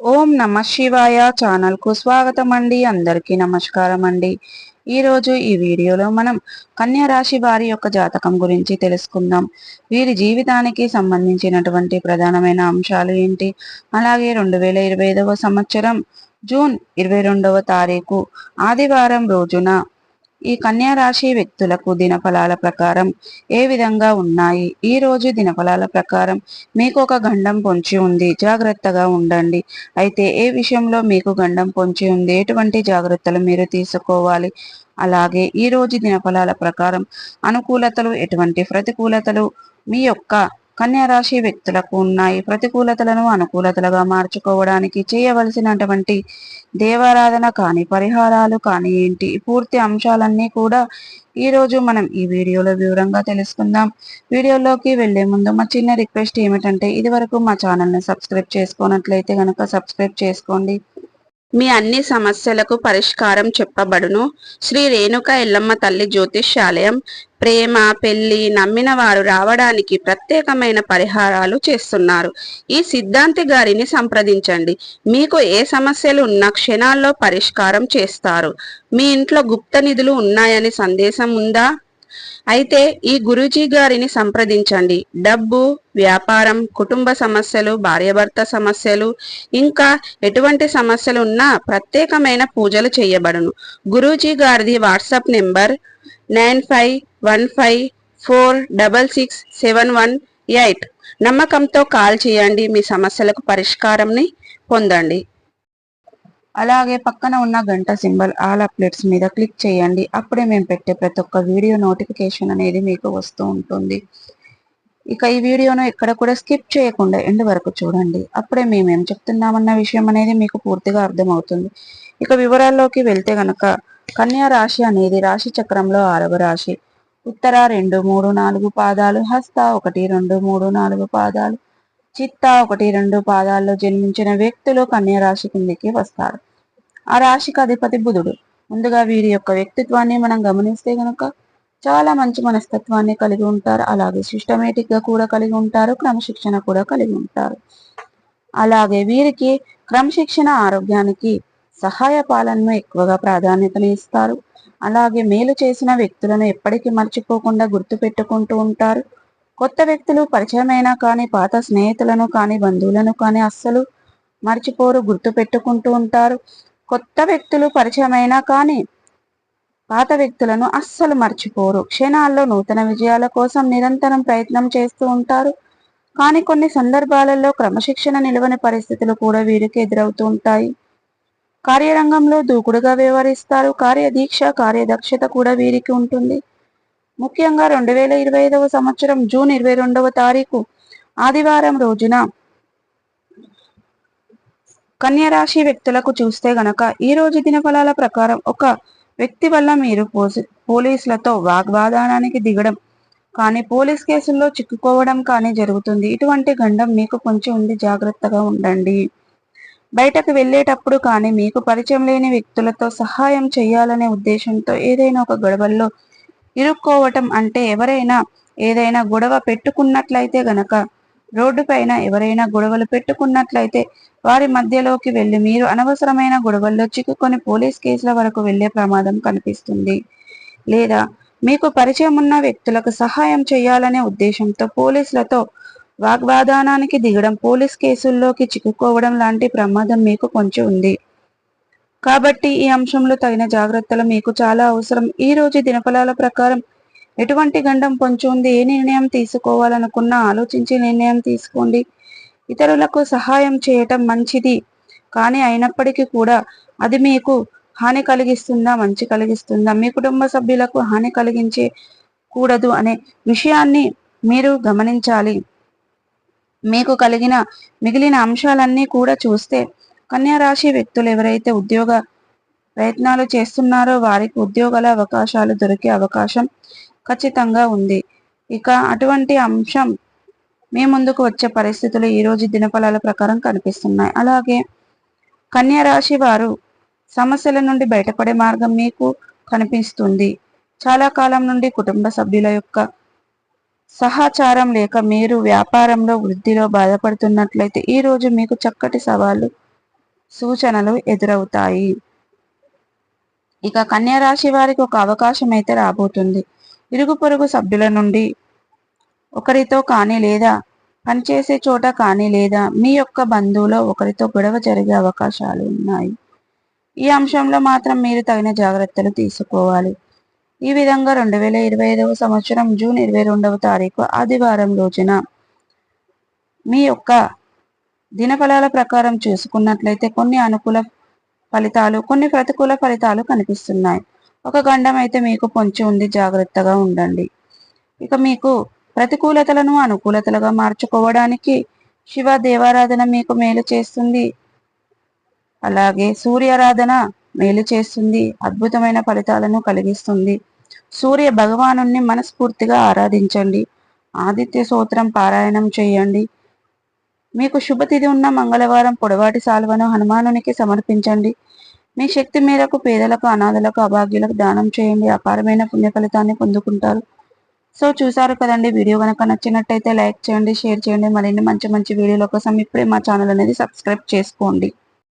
ఓం నమ శివాయ ఛానల్కు స్వాగతం అండి అందరికీ నమస్కారం అండి ఈరోజు ఈ వీడియోలో మనం కన్యా రాశి వారి యొక్క జాతకం గురించి తెలుసుకుందాం. వీరి జీవితానికి సంబంధించినటువంటి ప్రధానమైన అంశాలు ఏంటి? అలాగే రెండు వేల ఇరవై ఐదవ సంవత్సరం జూన్ ఇరవై రెండవ తారీఖు ఆదివారం రోజున ఈ కన్యా రాశి వ్యక్తులకు దినఫలాల ప్రకారం ఏ విధంగా ఉన్నాయి? ఈ రోజు దినఫలాల ప్రకారం మీకు ఒక గండం పొంచి ఉంది. జాగ్రత్తగా ఉండండి. అయితే ఏ విషయంలో మీకు గండం పొంచి ఉంది? ఎటువంటి జాగ్రత్తలు మీరు తీసుకోవాలి? అలాగే ఈ రోజు దినఫలాల ప్రకారం అనుకూలతలు ఎటువంటి ప్రతికూలతలు మీ యొక్క కన్యారాశి వ్యక్తులకు ఉన్నాయి. ప్రతికూలతలను అనుకూలతలుగా మార్చుకోవడానికి చేయవలసినటువంటి దేవారాధన కానీ పరిహారాలు కానీ ఏంటి? పూర్తి అంశాలన్నీ కూడా ఈరోజు మనం ఈ వీడియోలో వివరంగా తెలుసుకుందాం. వీడియోలోకి వెళ్ళే ముందు మా చిన్న రిక్వెస్ట్ ఏమిటంటే ఇది వరకు మా ఛానల్ని సబ్స్క్రైబ్ చేసుకున్నట్లయితే కనుక సబ్స్క్రైబ్ చేసుకోండి. మీ అన్ని సమస్యలకు పరిష్కారం చెప్పబడును. శ్రీ రేణుక ఎల్లమ్మ తల్లి జ్యోతిష్యాలయం ప్రేమ పెళ్ళి నమ్మిన వారు రావడానికి ప్రత్యేకమైన పరిహారాలు చేస్తున్నారు. ఈ సిద్ధాంతి గారిని సంప్రదించండి. మీకు ఏ సమస్యలు ఉన్న క్షణాల్లో పరిష్కారం చేస్తారు. మీ ఇంట్లో గుప్త నిధులు ఉన్నాయని సందేశం ఉందా? అయితే ఈ గురూజీ గారిని సంప్రదించండి. డబ్బు వ్యాపారం కుటుంబ సమస్యలు భార్యాభర్త సమస్యలు ఇంకా ఎటువంటి సమస్యలు ఉన్నా ప్రత్యేకమైన పూజలు చేయబడును. గురూజీ గారిది WhatsApp number nine five one five four double six seven one eight. నమ్మకంతో కాల్ చేయండి మీ సమస్యలకు పరిష్కారంని పొందండి. అలాగే పక్కన ఉన్న గంట సింబల్ ఆల్ అప్డేట్స్ మీద క్లిక్ చేయండి. అప్పుడే మేము పెట్టే ప్రతి ఒక్క వీడియో నోటిఫికేషన్ అనేది మీకు వస్తూ ఉంటుంది. ఇక ఈ వీడియోను ఎక్కడ కూడా స్కిప్ చేయకుండా ఎండ్ వరకు చూడండి. అప్పుడే మేము ఏం చెప్తున్నామన్న విషయం అనేది మీకు పూర్తిగా అర్థమవుతుంది. ఇక వివరాల్లోకి వెళ్తే గనక కన్యా రాశి అనేది రాశి చక్రంలో ఆరవ రాశి. ఉత్తర రెండు మూడు నాలుగు పాదాలు హస్త ఒకటి రెండు మూడు నాలుగు పాదాలు చిత్త ఒకటి రెండు పాదాల్లో జన్మించిన వ్యక్తులు కన్యా రాశి కిందికి వస్తారు. ఆ రాశికి అధిపతి బుధుడు. ముందుగా వీరి యొక్క వ్యక్తిత్వాన్ని మనం గమనిస్తే గనక చాలా మంచి మనస్తత్వాన్ని కలిగి ఉంటారు. అలాగే సిస్టమేటిక్గా కూడా కలిగి ఉంటారు. క్రమశిక్షణ కూడా కలిగి ఉంటారు. అలాగే వీరికి క్రమశిక్షణ ఆరోగ్యానికి సహాయ పాలనను ఎక్కువగా ప్రాధాన్యతను ఇస్తారు. అలాగే మేలు చేసిన వ్యక్తులను ఎప్పటికీ మర్చిపోకుండా గుర్తు పెట్టుకుంటూ ఉంటారు. కొత్త వ్యక్తులు పరిచయమైనా కానీ పాత స్నేహితులను కానీ బంధువులను కానీ అస్సలు మర్చిపోరు గుర్తు పెట్టుకుంటూ ఉంటారు. కొత్త వ్యక్తులు పరిచయమైనా కానీ పాత వ్యక్తులను అస్సలు మర్చిపోరు. క్షణాల్లో నూతన విజయాల కోసం నిరంతరం ప్రయత్నం చేస్తూ ఉంటారు. కానీ కొన్ని సందర్భాలలో క్రమశిక్షణ నిలవని పరిస్థితులు కూడా వీరికి ఎదురవుతూ ఉంటాయి. కార్యరంగంలో దూకుడుగా వ్యవహరిస్తారు. కార్యదీక్ష కార్యదక్షత కూడా వీరికి ఉంటుంది. ముఖ్యంగా రెండు వేల ఇరవై ఐదవ సంవత్సరం జూన్ ఇరవై రెండవ తారీఖు ఆదివారం రోజున కన్యరాశి వ్యక్తులకు చూస్తే గనక ఈ రోజు దినఫలాల ప్రకారం ఒక వ్యక్తి వల్ల మీరు పోలీసులతో వాగ్వాదానానికి దిగడం కానీ పోలీస్ కేసుల్లో చిక్కుకోవడం కానీ జరుగుతుంది. ఇటువంటి గండం మీకు కొంచెం ఉంది జాగ్రత్తగా ఉండండి. బయటకు వెళ్ళేటప్పుడు కానీ మీకు పరిచయం లేని వ్యక్తులతో సహాయం చేయాలనే ఉద్దేశంతో ఏదైనా ఒక గొడవల్లో ఇరుక్కోవటం అంటే ఎవరైనా ఏదైనా గొడవ పెట్టుకున్నట్లయితే గనక రోడ్డుపైన ఎవరైనా గొడవలు పెట్టుకున్నట్లయితే వారి మధ్యలోకి వెళ్ళి మీరు అనవసరమైన గొడవల్లో చిక్కుకొని పోలీస్ కేసుల వరకు వెళ్ళే ప్రమాదం కనిపిస్తుంది. లేదా మీకు పరిచయం ఉన్న వ్యక్తులకు సహాయం చేయాలనే ఉద్దేశంతో పోలీసులతో వాగ్వాదానానికి దిగడం పోలీస్ కేసుల్లోకి చిక్కుకోవడం లాంటి ప్రమాదం మీకు కొంచెం ఉంది. కాబట్టి ఈ అంశంలో తగిన జాగ్రత్తలు మీకు చాలా అవసరం. ఈ రోజు దినఫలాల ప్రకారం ఎటువంటి గండం పొంచి ఉంది ఏ నిర్ణయం తీసుకోవాలనుకున్నా ఆలోచించి నిర్ణయం తీసుకోండి. ఇతరులకు సహాయం చేయటం మంచిది. కానీ అయినప్పటికీ కూడా అది మీకు హాని కలిగిస్తుందా? మంచి కలిగిస్తుందా? మీ కుటుంబ సభ్యులకు హాని కలిగించే కూడదు అనే విషయాన్ని మీరు గమనించాలి. మీకు కలిగిన మిగిలిన అంశాలన్నీ కూడా చూస్తే కన్యారాశి వ్యక్తులు ఎవరైతే ఉద్యోగ ప్రయత్నాలు చేస్తున్నారో వారికి ఉద్యోగాల అవకాశాలు దొరికే అవకాశం ఖచ్చితంగా ఉంది. ఇక అటువంటి అంశం మీ ముందుకు వచ్చే పరిస్థితులు ఈరోజు దినఫలాల ప్రకారం కనిపిస్తున్నాయి. అలాగే కన్యారాశి వారు సమస్యల నుండి బయటపడే మార్గం మీకు కనిపిస్తుంది. చాలా కాలం నుండి కుటుంబ సభ్యుల యొక్క సహచారం లేక మీరు వ్యాపారంలో వృద్ధిలో బాధపడుతున్నట్లయితే ఈరోజు మీకు చక్కటి సవాళ్ళు సూచనలు ఎదురవుతాయి. ఇక కన్యా రాశి వారికి ఒక అవకాశం అయితే రాబోతుంది. ఇరుగు పొరుగు సభ్యుల నుండి ఒకరితో కానీ లేదా పనిచేసే చోట కానీ లేదా మీ యొక్క బంధువులో ఒకరితో గొడవ జరిగే అవకాశాలు ఉన్నాయి. ఈ అంశంలో మాత్రం మీరు తగిన జాగ్రత్తలు తీసుకోవాలి. ఈ విధంగా రెండు వేల ఇరవై ఐదవ సంవత్సరం జూన్ ఇరవై రెండవ తారీఖు ఆదివారం రోజున మీ యొక్క దినఫలాల ప్రకారం చూసుకున్నట్లయితే కొన్ని అనుకూల ఫలితాలు కొన్ని ప్రతికూల ఫలితాలు కనిపిస్తున్నాయి. ఒక గండం అయితే మీకు పొంచి ఉంది జాగ్రత్తగా ఉండండి. ఇక మీకు ప్రతికూలతలను అనుకూలతలుగా మార్చుకోవడానికి శివ దేవారాధన మీకు మేలు చేస్తుంది. అలాగే సూర్యారాధన మేలు చేస్తుంది అద్భుతమైన ఫలితాలను కలిగిస్తుంది. సూర్య భగవాను మనస్ఫూర్తిగా ఆరాధించండి. ఆదిత్య సూత్రం పారాయణం చేయండి. మీకు శుభతిథి ఉన్న మంగళవారం పొడవాటి సాల్వను హనుమానునికి సమర్పించండి. మీ శక్తి మేరకు పేదలకు అనాథలకు అభాగ్యులకు దానం చేయండి. అపారమైన పుణ్య ఫలితాన్ని పొందుకుంటారు. సో చూసారు కదండి వీడియో కనుక నచ్చినట్టయితే లైక్ చేయండి షేర్ చేయండి. మరిన్ని మంచి మంచి వీడియోల కోసం ఇప్పుడే మా ఛానల్ అనేది సబ్స్క్రైబ్ చేసుకోండి.